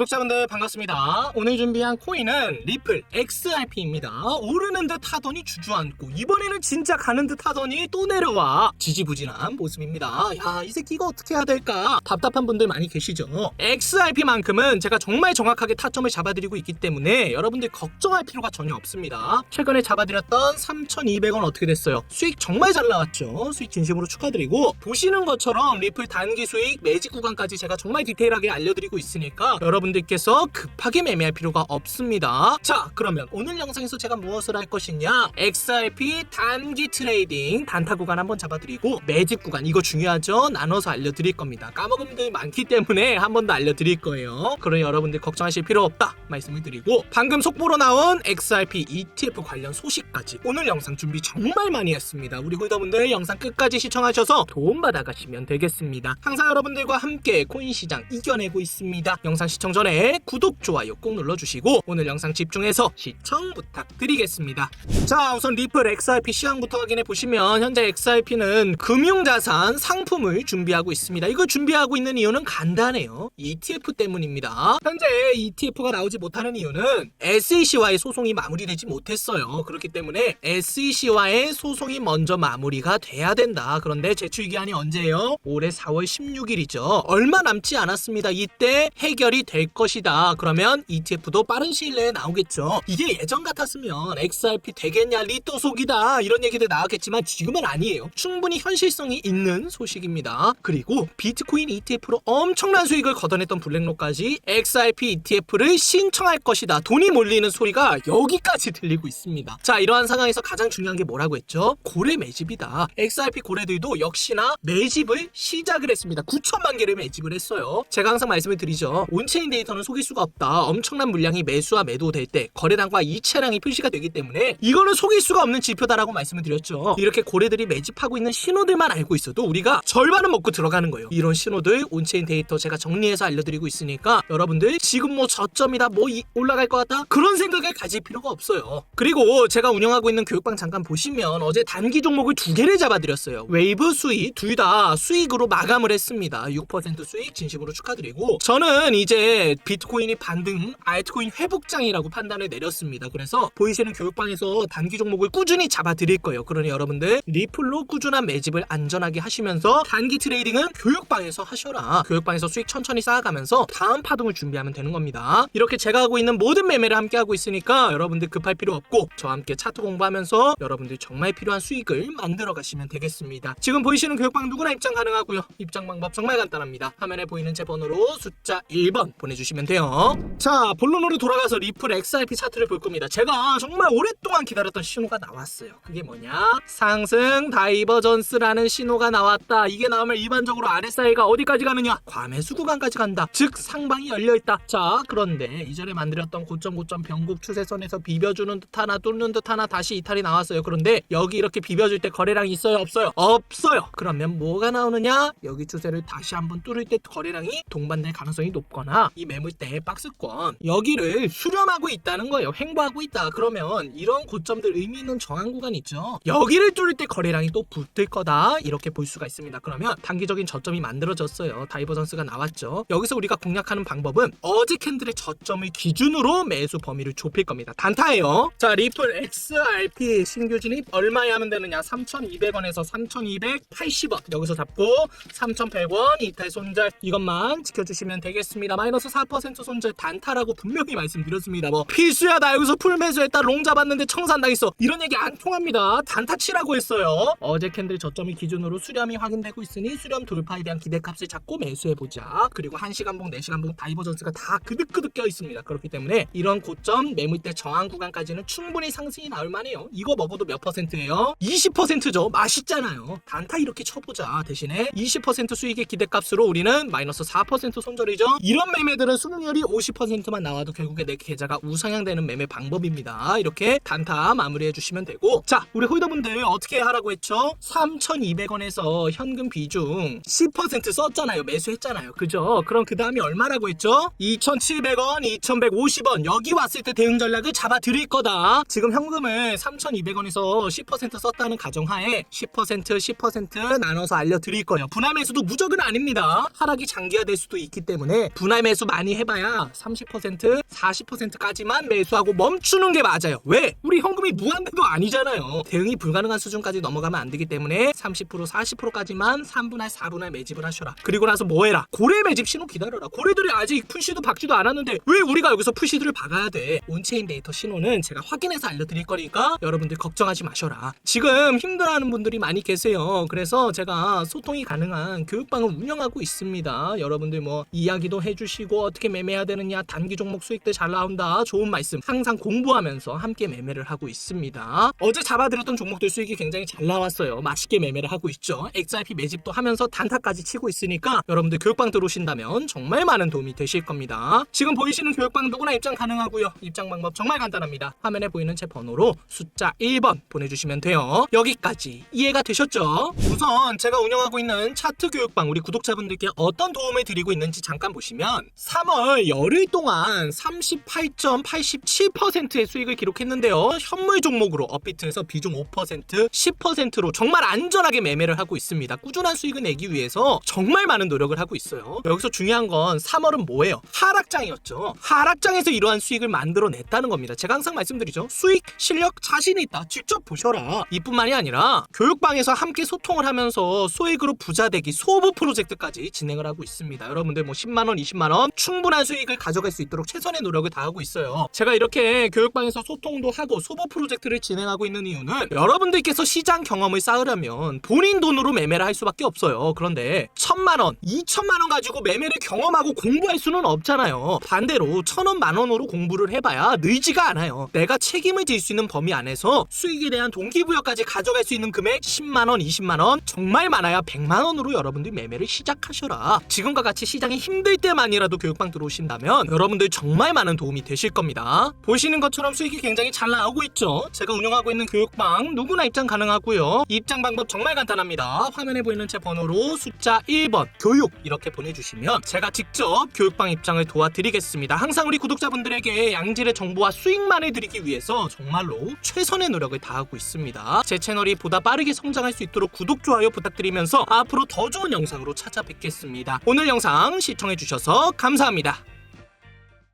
구독자분들 반갑습니다. 오늘 준비한 코인은 리플 XRP입니다. 오르는 듯 하더니 주저앉고 이번에는 진짜 가는 듯 하더니 또 내려와 지지부진한 모습입니다. 야, 이 새끼 이거 어떻게 해야 될까? 답답한 분들 많이 계시죠? XRP만큼은 제가 정말 정확하게 타점을 잡아드리고 있기 때문에 여러분들 걱정할 필요가 전혀 없습니다. 최근에 잡아드렸던 3,200원 어떻게 됐어요? 수익 정말 잘 나왔죠? 수익 진심으로 축하드리고 보시는 것처럼 리플 단기 수익 매직 구간까지 제가 정말 디테일하게 알려드리고 있으니까 여러분 들께서 급하게 매매할 필요가 없습니다. 자, 그러면 오늘 영상에서 제가 무엇을 할 것이냐? XRP 단기 트레이딩 단타 구간 한번 잡아드리고 매직 구간 이거 중요하죠? 나눠서 알려드릴 겁니다. 까먹은 분들 많기 때문에 한 번 더 알려드릴 거예요. 그러니 여러분들 걱정하실 필요 없다 말씀을 드리고 방금 속보로 나온 XRP ETF 관련 소식까지 오늘 영상 준비 정말 많이 했습니다. 우리 홀더분들 영상 끝까지 시청하셔서 도움 받아가시면 되겠습니다. 항상 여러분들과 함께 코인 시장 이겨내고 있습니다. 영상 시청 전에 구독, 좋아요 꼭 눌러주시고 오늘 영상 집중해서 시청 부탁드리겠습니다. 자, 우선 리플 XRP 시황부터 확인해 보시면 현재 XRP는 금융자산 상품을 준비하고 있습니다. 이걸 준비하고 있는 이유는 간단해요. ETF 때문입니다. 현재 ETF가 나오지 못하는 이유는 SEC와의 소송이 마무리되지 못했어요. 그렇기 때문에 SEC와의 소송이 먼저 마무리가 돼야 된다. 그런데 제출 기한이 언제예요? 올해 4월 16일이죠. 얼마 남지 않았습니다. 이때 해결이 될 것이다. 그러면 ETF도 빠른 시일 내에 나오겠죠. 이게 예전 같았으면 XRP 되겠냐 리또 속이다 이런 얘기들 나왔겠지만 지금은 아니에요. 충분히 현실성이 있는 소식입니다. 그리고 비트코인 ETF로 엄청난 수익을 걷어냈던 블랙록까지 XRP ETF를 신청할 것이다. 돈이 몰리는 소리가 여기까지 들리고 있습니다. 자 이러한 상황에서 가장 중요한 게 뭐라고 했죠? 고래 매집이다. XRP 고래들도 역시나 매집을 시작을 했습니다. 9천만 개를 매집을 했어요. 제가 항상 말씀을 드리죠. 온체인 데이터는 속일 수가 없다. 엄청난 물량이 매수와 매도될 때 거래량과 이체량이 표시가 되기 때문에 이거는 속일 수가 없는 지표다라고 말씀을 드렸죠. 이렇게 고래들이 매집하고 있는 신호들만 알고 있어도 우리가 절반은 먹고 들어가는 거예요. 이런 신호들 온체인 데이터 제가 정리해서 알려드리고 있으니까 여러분들 지금 뭐 저점이다 뭐 이- 올라갈 것 같다 그런 생각을 가질 필요가 없어요. 그리고 제가 운영하고 있는 교육방 잠깐 보시면 어제 단기 종목을 두 개를 잡아드렸어요. 웨이브 수익 둘 다 수익으로 마감을 했습니다. 6% 수익 진심으로 축하드리고 저는 이제 비트코인이 반등 알트코인 회복장이라고 판단을 내렸습니다. 그래서 보이시는 교육방에서 단기 종목을 꾸준히 잡아드릴 거예요. 그러니 여러분들 리플로 꾸준한 매집을 안전하게 하시면서 단기 트레이딩은 교육방에서 하셔라. 교육방에서 수익 천천히 쌓아가면서 다음 파동을 준비하면 되는 겁니다. 이렇게 제가 하고 있는 모든 매매를 함께 하고 있으니까 여러분들 급할 필요 없고 저와 함께 차트 공부하면서 여러분들 정말 필요한 수익을 만들어 가시면 되겠습니다. 지금 보이시는 교육방 누구나 입장 가능하고요. 입장 방법 정말 간단합니다. 화면에 보이는 제 번호로 숫자 1번 보내 주시면 돼요. 자, 본론으로 돌아가서 리플 XRP 차트를 볼 겁니다. 제가 정말 오랫동안 기다렸던 신호가 나왔어요. 그게 뭐냐? 상승 다이버전스라는 신호가 나왔다. 이게 나오면 일반적으로 RSI가 어디까지 가느냐? 과매수 구간까지 간다. 즉 상방이 열려 있다. 자, 그런데 이전에 만들었던 고점 고점 변곡 추세선에서 비벼주는 듯 하나 뚫는 듯 하나 다시 이탈이 나왔어요. 그런데 여기 이렇게 비벼줄 때 거래량 있어요? 없어요? 없어요. 그러면 뭐가 나오느냐? 여기 추세를 다시 한번 뚫을 때 거래량이 동반될 가능성이 높거나 이 매물대 박스권 여기를 수렴하고 있다는 거예요. 횡보하고 있다. 그러면 이런 고점들 의미 있는 저항 구간 있죠. 여기를 뚫을 때 거래량이 또 붙을 거다. 이렇게 볼 수가 있습니다. 그러면 단기적인 저점이 만들어졌어요. 다이버전스가 나왔죠. 여기서 우리가 공략하는 방법은 어제 캔들의 저점을 기준으로 매수 범위를 좁힐 겁니다. 단타예요. 자, 리플 XRP 신규 진입 얼마에 하면 되느냐? 3,200원에서 3,280원. 여기서 잡고 3,100원 이탈 손절 이것만 지켜주시면 되겠습니다. 마이너스 4% 손절 단타라고 분명히 말씀드렸습니다. 뭐 필수야 나 여기서 풀 매수했다 롱 잡았는데 청산 당했어. 이런 얘기 안 통합니다. 단타 치라고 했어요. 어제 캔들 저점이 기준으로 수렴이 확인되고 있으니 수렴 돌파에 대한 기대값을 잡고 매수해보자. 그리고 1시간봉, 4시간봉 다이버전스가 다 그득그득 껴 있습니다. 그렇기 때문에 이런 고점 매물대 저항 구간까지는 충분히 상승이 나올 만해요. 이거 먹어도 몇 퍼센트예요? 20%죠. 맛있잖아요. 단타 이렇게 쳐보자. 대신에 20% 수익의 기대값으로 우리는 마이너스 4% 손절이죠. 이런 매매 들은 수능률이 50%만 나와도 결국에 내 계좌가 우상향되는 매매 방법입니다. 이렇게 단타 마무리해 주시면 되고 자 우리 홀더분들 어떻게 하라고 했죠? 3,200원에서 현금 비중 10% 썼잖아요. 매수했잖아요. 그죠? 그럼 그 다음이 얼마라고 했죠? 2,700원, 2,150원 여기 왔을 때 대응 전략을 잡아 드릴 거다. 지금 현금을 3,200원에서 10% 썼다는 가정하에 10% 10% 나눠서 알려드릴 거예요. 분할 매수도 무조건 아닙니다. 하락이 장기화될 수도 있기 때문에 분할 매수 매수 많이 해봐야 30% 40%까지만 매수하고 멈추는 게 맞아요. 왜? 우리 현금이 무한대도 아니잖아요. 대응이 불가능한 수준까지 넘어가면 안 되기 때문에 30% 40%까지만 3분할 4분할 매집을 하셔라. 그리고 나서 뭐 해라? 고래 매집 신호 기다려라. 고래들이 아직 푸시도 박지도 않았는데 왜 우리가 여기서 푸시들을 박아야 돼? 온체인 데이터 신호는 제가 확인해서 알려드릴 거니까 여러분들 걱정하지 마셔라. 지금 힘들어하는 분들이 많이 계세요. 그래서 제가 소통이 가능한 교육방을 운영하고 있습니다. 여러분들 뭐 이야기도 해주시고 어떻게 매매해야 되느냐 단기 종목 수익들 잘 나온다 좋은 말씀 항상 공부하면서 함께 매매를 하고 있습니다. 어제 잡아드렸던 종목들 수익이 굉장히 잘 나왔어요. 맛있게 매매를 하고 있죠. XRP 매집도 하면서 단타까지 치고 있으니까 여러분들 교육방 들어오신다면 정말 많은 도움이 되실 겁니다. 지금 보이시는 교육방 누구나 입장 가능하고요. 입장 방법 정말 간단합니다. 화면에 보이는 제 번호로 숫자 1번 보내주시면 돼요. 여기까지 이해가 되셨죠? 우선 제가 운영하고 있는 차트 교육방 우리 구독자분들께 어떤 도움을 드리고 있는지 잠깐 보시면 3월 열흘 동안 38.87%의 수익을 기록했는데요. 현물 종목으로 업비트에서 비중 5%, 10%로 정말 안전하게 매매를 하고 있습니다. 꾸준한 수익을 내기 위해서 정말 많은 노력을 하고 있어요. 여기서 중요한 건 3월은 뭐예요? 하락장이었죠. 하락장에서 이러한 수익을 만들어냈다는 겁니다. 제가 항상 말씀드리죠. 수익, 실력, 자신이 있다. 직접 보셔라. 이뿐만이 아니라 교육방에서 함께 소통을 하면서 소액으로 부자되기 소부 프로젝트까지 진행을 하고 있습니다. 여러분들 뭐 10만 원, 20만 원 충분한 수익을 가져갈 수 있도록 최선의 노력을 다하고 있어요. 제가 이렇게 교육방에서 소통도 하고 소부 프로젝트를 진행하고 있는 이유는 여러분들께서 시장 경험을 쌓으려면 본인 돈으로 매매를 할 수밖에 없어요. 그런데 천만 원, 이천만 원 가지고 매매를 경험하고 공부할 수는 없잖아요. 반대로 천 원, 만 원으로 공부를 해봐야 늘지가 않아요. 내가 책임을 질 수 있는 범위 안에서 수익에 대한 동기부여까지 가져갈 수 있는 금액 10만 원, 20만 원, 정말 많아야 100만 원으로 여러분들 매매를 시작하셔라. 지금과 같이 시장이 힘들 때만이라도 교육방 들어오신다면 여러분들 정말 많은 도움이 되실 겁니다. 보시는 것처럼 수익이 굉장히 잘 나오고 있죠. 제가 운영하고 있는 교육방 누구나 입장 가능하고요. 입장 방법 정말 간단합니다. 화면에 보이는 제 번호로 숫자 1번 교육 이렇게 보내주시면 제가 직접 교육방 입장을 도와드리겠습니다. 항상 우리 구독자분들에게 양질의 정보와 수익만을 드리기 위해서 정말로 최선의 노력을 다하고 있습니다. 제 채널이 보다 빠르게 성장할 수 있도록 구독, 좋아요 부탁드리면서 앞으로 더 좋은 영상으로 찾아뵙겠습니다. 오늘 영상 시청해주셔서 감사합니다.